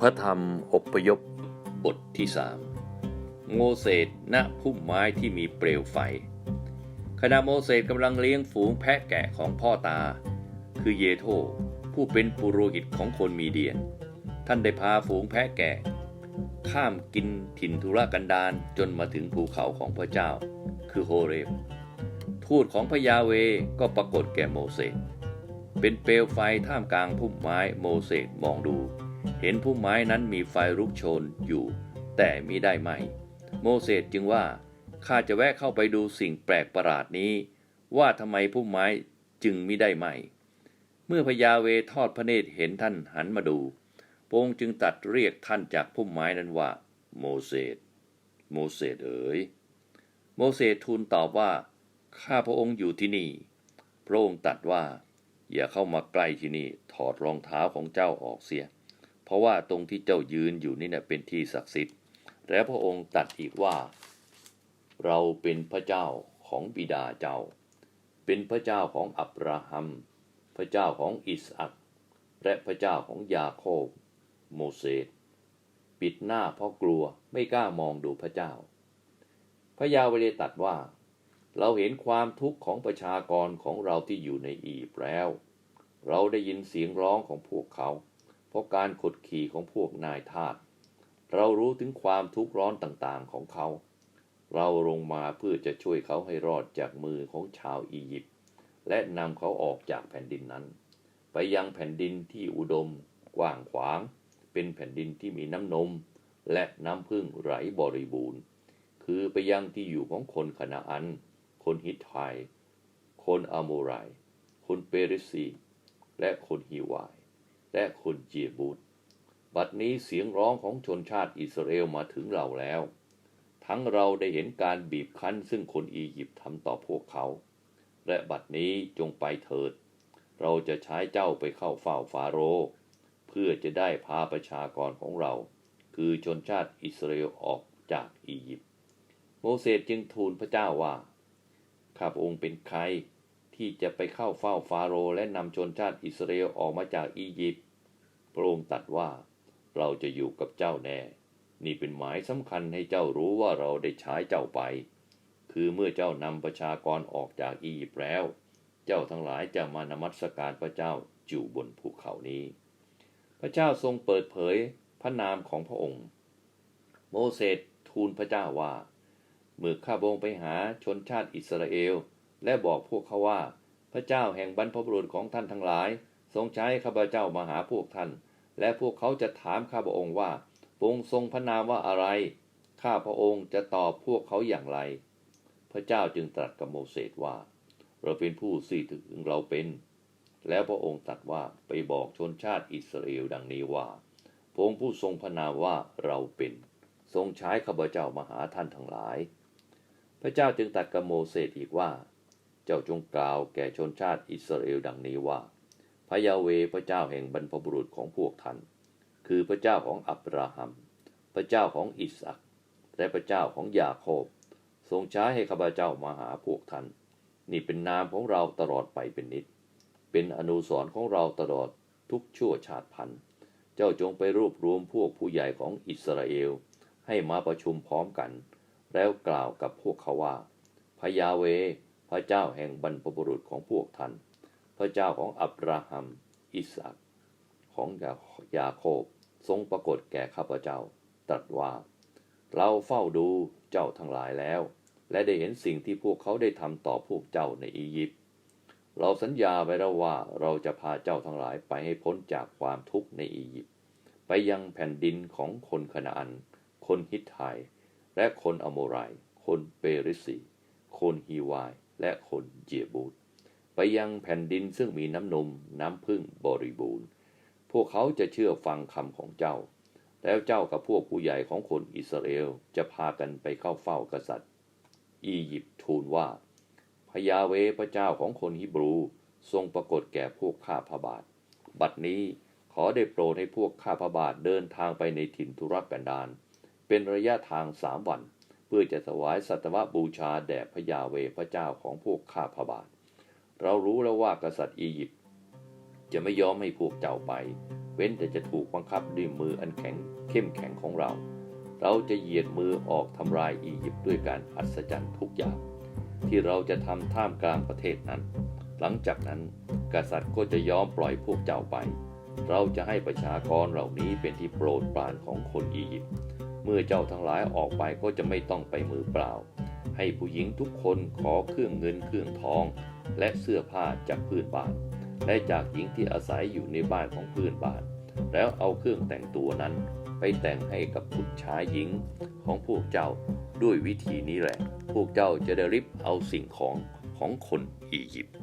พระธรรมอพยพบทที่สามโมเสสณพุ่มไม้ที่มีเปลวไฟ ขณะโมเสสกำลังเลี้ยงฝูงแพะแกะของพ่อตา คือเยโธผู้เป็นปุโรหิตของคนมีเดียน ท่านได้พาฝูงแพะแกะ ข้ามกินถิ่นทุรกันดารจนมาถึงภูเขาของพระเจ้า คือโฮเรบ ทูตของพระยาเวก็ปรากฏแก่โมเสสเป็นเปลวไฟท่ามกลางพุ่มไม้โมเสสมองดู เห็นพุ่มไม้นั้นมีไฟลุกโชนอยู่ แต่มิได้ไหม โมเสสจึงว่าข้าจะแวะเข้าไปดูสิ่งแปลกประหลาดนี้ ว่าทำไมพุ่มไม้จึงมิได้ไหม เมื่อพญาเวทอดพระเนตรเห็นท่านหันมาดูพงจึงตัดเรียกท่านจากพุ่มไม้นั้นว่า โมเสสโมเสสเอ๋ยโมเสสทูลตอบว่าข้าพระองค์อยู่ที่นี่ พระองค์ตรัสว่า อย่าเข้ามาใกล้ที่นี่ถอดรองเท้าของเจ้าออกเสีย เพราะว่าตรงที่เจ้ายืนอยู่นี่เนะเป็นที่ศักดิ์สิทธิ์ และพระองค์ตรัสอีกว่า เราเป็นพระเจ้าของบิดาเจ้า เป็นพระเจ้าของอับราฮัม พระเจ้าของอิสอักและพระเจ้าของยาโคบ โมเสสปิดหน้าเพราะกลัวไม่กล้ามองดูพระเจ้า พระยาเวเลตัดว่า เราเห็นความทุกข์ของประชากรของเราที่อยู่ในอียิปต์แล้ว เราได้ยินเสียงร้องของพวกเขา เพราะการขดขี่ของพวกนายทาสเรารู้ถึงความทุกข์ร้อนต่างๆของเขา เราลงมาเพื่อจะช่วยเขาให้รอดจากมือของชาวอียิปต์และนำเขาออกจากแผ่นดินนั้น ไปยังแผ่นดินที่อุดม กว้างขวาง เป็นแผ่นดินที่มีน้ำนม และน้ำพึ่งไหลบริบูรณ์ คือไปยังที่อยู่ของคนคณาอัน คนฮิตไทย คนอาโมไรคนเปริซีและคนฮิวาย และคนเจียบูตบัดนี้เสียงร้องของชนชาติอิสราเอลมาถึงเราแล้ว ทั้งเราได้เห็นการบีบคั้นซึ่งคนอียิปต์ทำต่อพวกเขา และบัดนี้จงไปเถิด เราจะใช้เจ้าไปเข้าเฝ้าฟาโรห์เพื่อจะได้พาประชากรของเรา คือชนชาติอิสราเอลออกจากอียิปต์โมเสสจึงทูลพระเจ้าว่าข้าพระองค์เป็นใคร ที่จะไปเข้าเฝ้าฟาโรห์และนำชนชาติอิสราเอลออกมาจากอียิปต์พระองค์ตรัสว่าเราจะอยู่กับเจ้าแน่ นี่เป็นหมายสำคัญให้เจ้ารู้ว่าเราได้ใช้เจ้าไป คือเมื่อเจ้านำประชากรออกจากอียิปต์แล้ว เจ้าทั้งหลายจะมานมัสการพระเจ้าอยู่บนภูเขานี้ พระเจ้าทรงเปิดเผยพระนามของพระองค์ โมเสสทูลพระเจ้าว่า เมื่อข้าพงไปหาชนชาติอิสราเอล และบอกพวกเขาว่า พระเจ้าแห่งบรรพบุรุษของท่านทั้งหลาย ทรงใช้ข้าพเจ้ามาหาพวกท่าน และพวกเขาจะถามข้าพระองค์ว่าพระองค์ทรงพระนามว่าอะไร ข้าพระองค์จะตอบพวกเขาอย่างไร พระเจ้าจึงตรัสกับโมเสสว่า เราเป็นผู้สื่อถึงเราเป็น แล้วพระองค์ตรัสว่าไปบอกชนชาติอิสราเอลดังนี้ว่าพระองค์ผู้ทรงพระนามว่าเราเป็น ทรงใช้ข้าพเจ้ามาหาท่านทั้งหลาย พระเจ้าจึงตรัสกับโมเสสอีกว่า จ้าจงกล่าวแก่ชนชาติอิสราเอลดังนี้ว่า พระยาเวพระเจ้าแห่งบรรพบุรุษของพวกท่าน คือพระเจ้าของอับราฮัม พระเจ้าของอิสอักและพระเจ้าของยาโคบ ทรงใช้ให้ข้าพเจ้ามาหาพวกท่าน นี่เป็นนามของเราตลอดไปเป็นนิด เป็นอนุสรของเราตลอดทุกชั่วชาติพันธุ์ เจ้าจงไปรวบรวมพวกผู้ใหญ่ของอิสราเอล ให้มาประชุมพร้อมกัน แล้วกล่าวกับพวกเขาว่าพยาเว พระเจ้าแห่งบรรพบุรุษของพวกท่าน พระเจ้าของอับราฮัม อิสอักของยาโคบทรงปรากฏแก่ข้าพเจ้า ตรัสว่า เราเฝ้าดูเจ้าทั้งหลายแล้ว และได้เห็นสิ่งที่พวกเขาได้ทำต่อพวกเจ้าในอียิปต์เราสัญญาไว้แล้วว่าเราจะพาเจ้าทั้งหลายไปให้พ้นจากความทุกข์ในอียิปต์ไปยังแผ่นดินของคนคณาอัน คนฮิตไทย และคนอโมไรคนเปริสีคนฮีวาย และคนเจียบูตไปยังแผ่นดินซึ่งมีน้ำนมน้ำพึ่งบริบูรณ์ พวกเขาจะเชื่อฟังคำของเจ้า แล้วเจ้ากับพวกผู้ใหญ่ของคนอิสราเอลจะพากันไปเข้าเฝ้ากษัตริย์ อียิปต์ทูลว่าพยาเวพระเจ้าของคนฮิบรูทรงปรากฏแก่พวกข้าพระบาท บัดนี้ขอได้โปรดให้พวกข้าพระบาทเดินทางไปในถิ่นทุรกันดารเป็นระยะทางสามวัน พื่อจะถวายสัตวบูชาแด่พระยาเวพระเจ้าของพวกข้าพบาท เรารู้แล้วว่ากษัตริย์อียิปต์จะไม่ยอมให้พวกเจ้าไป เว้นแต่จะถูกบังคับด้วยมืออันแข็งเข้มแข็งของเรา เราจะเหยียดมือออกทำลายอียิปต์ด้วยการอัศจรรย์ทุกอย่าง ที่เราจะทำท่ามกลางประเทศนั้น หลังจากนั้นกษัตริย์ก็จะยอมปล่อยพวกเจ้าไป เราจะให้ประชากรเหล่านี้เป็นที่โปรดปรานของคนอียิปต์ มื่อเจ้าทั้งหลายออกไปก็จะไม่ต้องไปมือเปล่า ให้ผู้หญิงทุกคนขอเครื่องเงินเครื่องทอง และเสื้อผ้าจากพื่อนบ้านและจากหญิงที่อาศัยอยู่ในบ้านของพื่อนบ้าน แล้วเอาเครื่องแต่งตัวนั้น ไปแต่งให้กับบุตรชายหญิงของพวกเจ้าด้วยวิธีนี้แหละ พวกเจ้าจะได้ริบเอาสิ่งของของคนอียิปต์